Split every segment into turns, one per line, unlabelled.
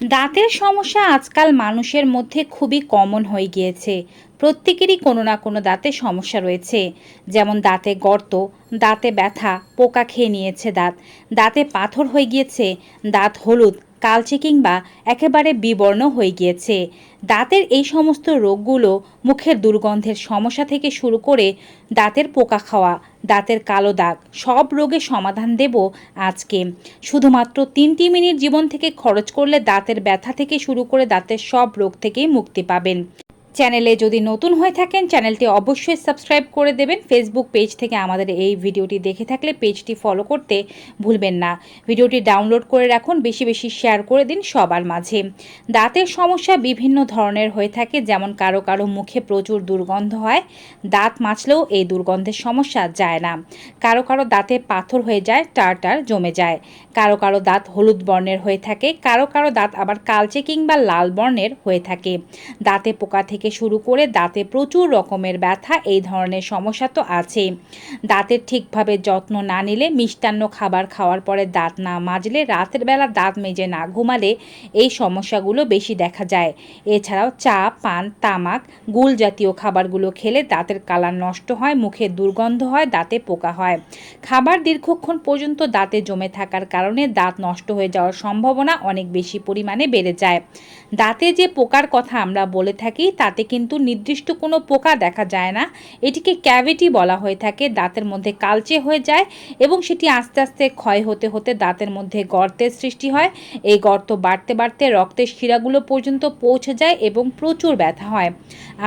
দাঁতের সমস্যা আজকাল মানুষের মধ্যে খুবই কমন হয়ে গিয়েছে। প্রত্যেকেরই কোনো না কোনো দাঁতে সমস্যা রয়েছে। যেমন দাঁতে গর্ত, দাঁতে ব্যথা, পোকা খেয়ে নিয়েছে দাঁত, দাঁতে পাথর হয়ে গিয়েছে, দাঁত হলুদ কালচে কিংবা একেবারে বিবর্ণ হয়ে গিয়েছে। দাঁতের এই সমস্ত রোগগুলো মুখের দুর্গন্ধের সমস্যা থেকে শুরু করে দাঁতের পোকা খাওয়া, দাঁতের কালো দাগ, সব রোগের সমাধান দেব আজকে। শুধুমাত্র তিনটি মিনিট জীবন থেকে খরচ করলে দাঁতের ব্যথা থেকে শুরু করে দাঁতের সব রোগ থেকেই মুক্তি পাবেন। চ্যানেলে যদি নতুন হয়ে থাকেন, চ্যানেলটি অবশ্যই সাবস্ক্রাইব করে দেবেন। ফেসবুক পেজ থেকে আমাদের এই ভিডিওটি দেখে থাকলে পেজটি ফলো করতে ভুলবেন না। ভিডিওটি ডাউনলোড করে রাখুন, বেশি বেশি শেয়ার করে দিন সবার মাঝে। দাঁতের সমস্যা বিভিন্ন ধরনের হয়ে থাকে, যেমন কারও কারও মুখে প্রচুর দুর্গন্ধ হয়, দাঁত মাজলেও এই দুর্গন্ধের সমস্যা যায় না। কারও কারও দাঁতে পাথর হয়ে যায় টার জমে যায়। কারও কারও দাঁত হলুদ বর্ণের হয়ে থাকে, কারও কারও দাঁত আবার কালচে কিংবা লাল বর্ণের হয়ে থাকে। দাঁতে পোকা থেকে শুরু করে দাঁতে প্রচুর রকমের ব্যথা, এই ধরনের সমস্যা তো আছেই। দাঁতের ঠিকভাবে যত্ন না নিলে মিষ্টান্ন খাবার খাওয়ার পরে দাঁত না মাজলে, রাতের বেলা দাঁত মেজে না ঘুমালে এই সমস্যাগুলো বেশি দেখা যায়। এছাড়াও চা, পান, তামাক, গুল জাতীয় খাবারগুলো খেলে দাঁতের কালার নষ্ট হয়, মুখে দুর্গন্ধ হয়, দাঁতে পোকা হয়। খাবার দীর্ঘক্ষণ পর্যন্ত দাঁতে জমে থাকার কারণে দাঁত নষ্ট হয়ে যাওয়ার সম্ভাবনা অনেক বেশি পরিমাণে বেড়ে যায়। দাঁতে যে পোকার কথা আমরা বলে থাকি তাতে কিন্তু নির্দিষ্ট কোনো পোকা দেখা যায় না। এটিকে ক্যাভিটি বলা হয়ে থাকে, দাঁতের মধ্যে কালচে হয়ে যায় এবং সেটি আস্তে আস্তে ক্ষয় হতে হতে দাঁতের মধ্যে গর্তের সৃষ্টি হয়। এই গর্ত বাড়তে বাড়তে রক্তের শিরাগুলো পর্যন্ত পৌঁছে যায় এবং প্রচুর ব্যথা হয়।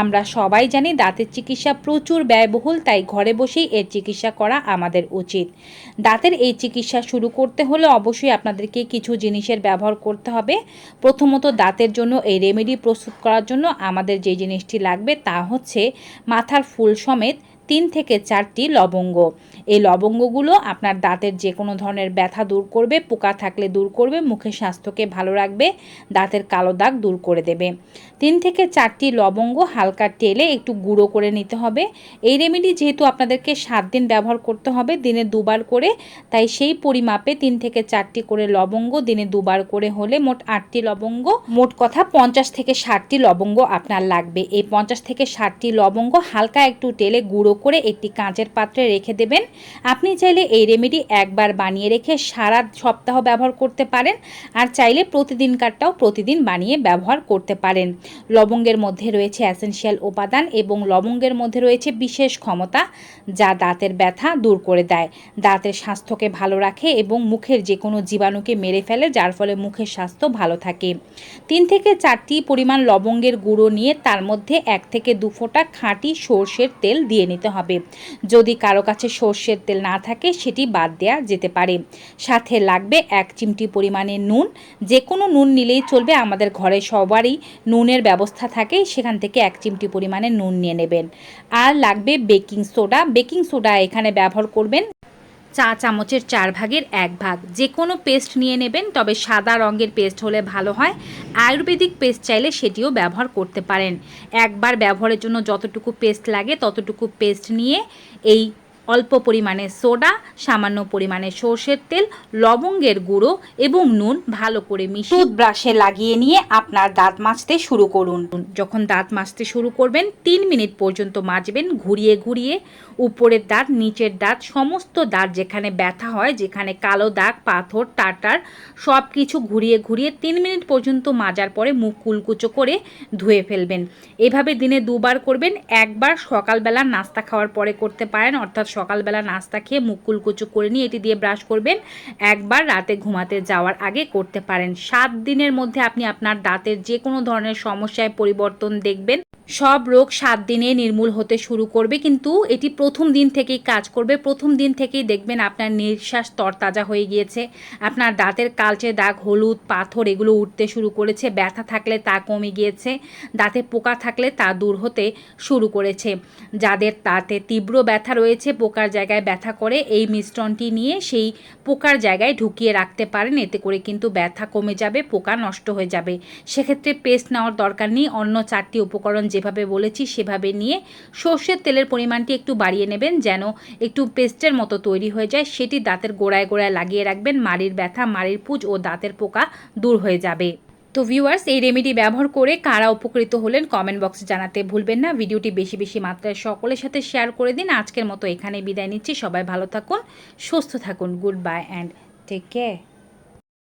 আমরা সবাই জানি দাঁতের চিকিৎসা প্রচুর ব্যয়বহুল, তাই ঘরে বসেই এর চিকিৎসা করা আমাদের উচিত। দাঁতের এই চিকিৎসা শুরু করতে হলে অবশ্যই আপনাদেরকে কিছু জিনিসের ব্যবহার করতে হবে। প্রথমত দাঁতের জন্য এই রেমেডি প্রস্তুত করার জন্য আমাদের যে জিনিসটি লাগবে তা হচ্ছে মাথার ফুল সমেত তিন থেকে চারটি লবঙ্গ। এই লবঙ্গগুলো আপনার দাঁতের যে কোনো ধরনের ব্যথা দূর করবে, পোকা থাকলে দূর করবে মুখের স্বাস্থ্যকে ভালো রাখবে, দাঁতের কালো দাগ দূর করে দেবে। তিন থেকে চারটি লবঙ্গ হালকা তেলে একটু গুঁড়ো করে নিতে হবে। এই রেমেডি যেহেতু আপনাদেরকে সাত দিন ব্যবহার করতে হবে, দিনে দুবার করে, তাই সেই পরিমাপে তিন থেকে চারটি করে লবঙ্গ, দিনে দুবার করে হলে মোট আটটি লবঙ্গ, মোট কথা পঞ্চাশ থেকে ষাটটি লবঙ্গ আপনার লাগবে। এই পঞ্চাশ থেকে ষাটটি লবঙ্গ হালকা একটু তেলে গুঁড়ো করে একটি কাঁচের পাত্রে রেখে দেবেন। আপনি চাইলে এই রেমেডি একবার বানিয়ে রেখে সারা সপ্তাহ ব্যবহার করতে পারেন আর চাইলে প্রতিদিন প্রতিদিনকারটাও প্রতিদিন বানিয়ে ব্যবহার করতে পারেন। লবঙ্গের মধ্যে রয়েছে অ্যাসেনশিয়াল উপাদান এবং লবঙ্গের মধ্যে রয়েছে বিশেষ ক্ষমতা যা দাঁতের ব্যথা দূর করে দেয়। দাঁতের স্বাস্থ্যকে ভালো রাখে এবং মুখের যে কোনো জীবাণুকে মেরে ফেলে, যার ফলে মুখের স্বাস্থ্য ভালো থাকে। তিন থেকে চারটি পরিমাণ লবঙ্গের গুঁড়ো নিয়ে তার মধ্যে এক থেকে দু ফোঁটা খাঁটি সর্ষের তেল দিয়ে নিতে হবে। যদি কারও কাছে সর্ষের তেল না থাকে, সেটি বাদ দেওয়া যেতে পারে। সাথে লাগবে এক চিমটি পরিমাণে নুন। যে কোনো নুন নিলেই চলবে, আমাদের ঘরে সবারই নুনের ব্যবস্থা থাকে, সেখান থেকে এক চিমটি পরিমাণে নুন নিয়ে নেবেন। আর লাগবে বেকিং সোডা। বেকিং সোডা এখানে ব্যবহার করবেন চা চামচের চার ভাগের এক ভাগ। যে কোনো পেস্ট নিয়ে নেবেন, তবে সাদা রঙের পেস্ট হলে ভালো হয়। আয়ুর্বেদিক পেস্ট চাইলে সেটিও ব্যবহার করতে পারেন। একবার ব্যবহারের জন্য যতটুকু পেস্ট লাগে, ততটুকু পেস্ট নিয়ে এই অল্প পরিমাণে সোডা সামান্য পরিমাণে সর্ষের তেল লবঙ্গের গুঁড়ো এবং নুন ভালো করে মিশিয়ে ব্রাশে লাগিয়ে নিয়ে আপনার দাঁত মাজতে শুরু করুন। যখন দাঁত মাজতে শুরু করবেন তিন মিনিট পর্যন্ত মাজবেন ঘুরিয়ে ঘুরিয়ে। উপরের দাঁত নিচের দাঁত সমস্ত দাঁত যেখানে ব্যথা হয় যেখানে কালো দাগ পাথর টাটার সব কিছু ঘুরিয়ে ঘুরিয়ে তিন মিনিট পর্যন্ত মাজার পরে মুখ কুলকুচো করে ধুয়ে ফেলবেন। এভাবে দিনে দুবার করবেন একবার সকালবেলা নাস্তা খাওয়ার পরে করতে পারেন অর্থাৎ সকালবেলা নাস্তা খেয়ে মুখ কুলকুচু করে নিয়ে এটি দিয়ে ব্রাশ করবেন। একবার রাতে ঘুমাতে যাওয়ার আগে করতে পারেন। সাত দিনের মধ্যে আপনি আপনার দাঁতের যে কোনো ধরনের সমস্যায় পরিবর্তন দেখবেন। সব রোগ সাত দিনে নির্মূল হতে শুরু করবে, কিন্তু এটি প্রথম দিন থেকেই কাজ করবে। প্রথম দিন থেকেই দেখবেন আপনার নিঃশ্বাস তরতাজা হয়ে গিয়েছে, আপনার দাঁতের কালচে দাগ, হলুদ, পাথর এগুলো উঠতে শুরু করেছে, ব্যথা থাকলে তা কমে গিয়েছে, দাঁতে পোকা থাকলে তা দূর হতে শুরু করেছে। যাদের দাঁতে তীব্র ব্যথা রয়েছে, পোকার জায়গায় ব্যথা করে, এই মিশ্রণটি নিয়ে সেই পোকার জায়গায় ঢুকিয়ে রাখতে পারেন, এতে করে কিন্তু ব্যথা কমে যাবে, পোকা নষ্ট হয়ে যাবে। সেক্ষেত্রে পেস্ট নেওয়ার দরকার নেই, অন্য চারটি উপকরণ যেভাবে বলেছি, সেভাবে নিয়ে সর্ষের তেলের পরিমাণটি একটু বাড়িয়ে নেবেন যেন একটু পেস্টের মতো তৈরি হয়ে যায়। সেটি দাঁতের গোড়ায় গোড়ায় লাগিয়ে রাখবেন। মাড়ির ব্যথা, মাড়ির পুজ ও দাঁতের পোকা দূর হয়ে যাবে। তো ভিউয়ার্স, এই রেমেডি ব্যবহার করে কারা উপকৃত হলেন কমেন্ট বক্সে জানাতে ভুলবেন না। ভিডিওটি বেশি বেশি মাত্রায় সকলের সাথে শেয়ার করে দিন। আজকের মতো এখানে বিদায় নিচ্ছি। সবাই ভালো থাকুন, সুস্থ থাকুন। Goodbye and take care.